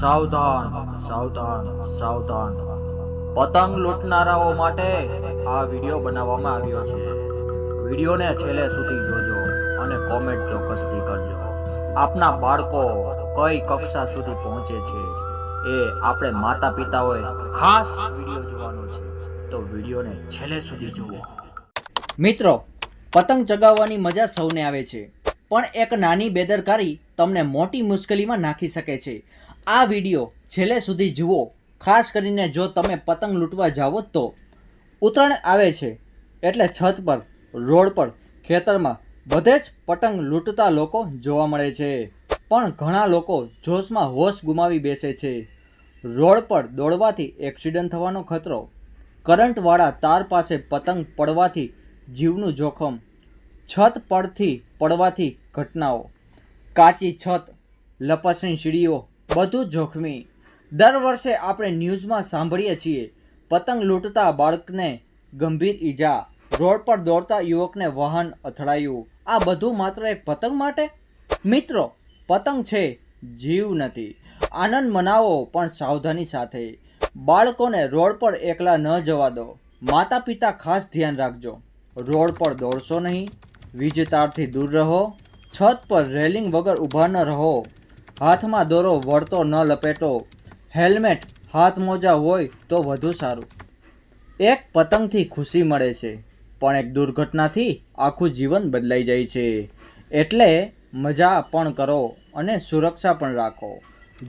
સાવધાન સાવધાન સાવધાન. પતંગ લૂંટનારાઓ માટે આ વીડિયો બનાવવામાં આવ્યો છે. વિડીયોને છેલ્લે સુધી જોજો અને કોમેન્ટ ચોક્કસથી કરજો. આપના બાળકો કઈ કક્ષા સુધી પહોંચે છે એ આપણે માતા પિતાઓએ ખાસ વીડિયો જોવાનો છે. તો વિડીયોને છેલ્લે સુધી જુઓ. મિત્રો, પતંગ ચગાવવાની મજા સૌને આવે છે. પણ એક નાની બેદરકારી તમને મોટી મુશ્કેલીમાં નાખી શકે છે. આ વીડિયો છેલ્લે સુધી જુઓ, ખાસ કરીને જો તમે પતંગ લૂંટવા જાઓ તો. ઉત્તરાયણ આવે છે, એટલે છત પર, રોડ પર, ખેતરમાં બધે જ પતંગ લૂંટતા લોકો જોવા મળે છે. પણ ઘણા લોકો જોશમાં હોશ ગુમાવી બેસે છે. રોડ પર દોડવાથી એક્સિડન્ટ થવાનો ખતરો. કરંટવાળા તાર પાસે પતંગ પડવાથી જીવનું જોખમ. છત પરથી પડવાથી ઘટનાઓ, કાચી છત, લપસણી સીડીઓ, બધું જોખમી. દર વર્ષે આપણે ન્યૂઝમાં સાંભળીએ છીએ, પતંગ લૂંટતા બાળકને ગંભીર ઈજા. રોડ પર દોડતા યુવકને વાહન અથડાયું. આ બધું માત્ર એક પતંગ માટે? મિત્રો, પતંગ છે, જીવ નથી. આનંદ મનાવો, પણ સાવધાની સાથે. બાળકોને રોડ પર એકલા ન જવા દો. માતા પિતા ખાસ ધ્યાન રાખજો. રોડ પર દોડશો નહીં. વીજ તારથી દૂર રહો. છત પર રેલિંગ વગર ઊભા ન રહો. હાથમાં દોરો વળતો ન લપેટો. હેલ્મેટ હાથ મોજા હોય તો વધુ સારું. એક પતંગથી ખુશી મળે છે, પણ એક દુર્ઘટનાથી આખું જીવન બદલાઈ જાય છે. એટલે મજા પણ કરો અને સુરક્ષા પણ રાખો.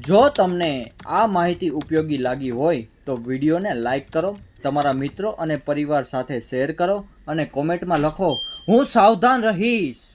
જો તમને આ માહિતી ઉપયોગી લાગી હોય તો વિડીયોને લાઈક કરો, તમારા મિત્રો અને પરિવાર સાથે શેર કરો અને કોમેન્ટમાં લખો, હું સાવધાન રહીશ.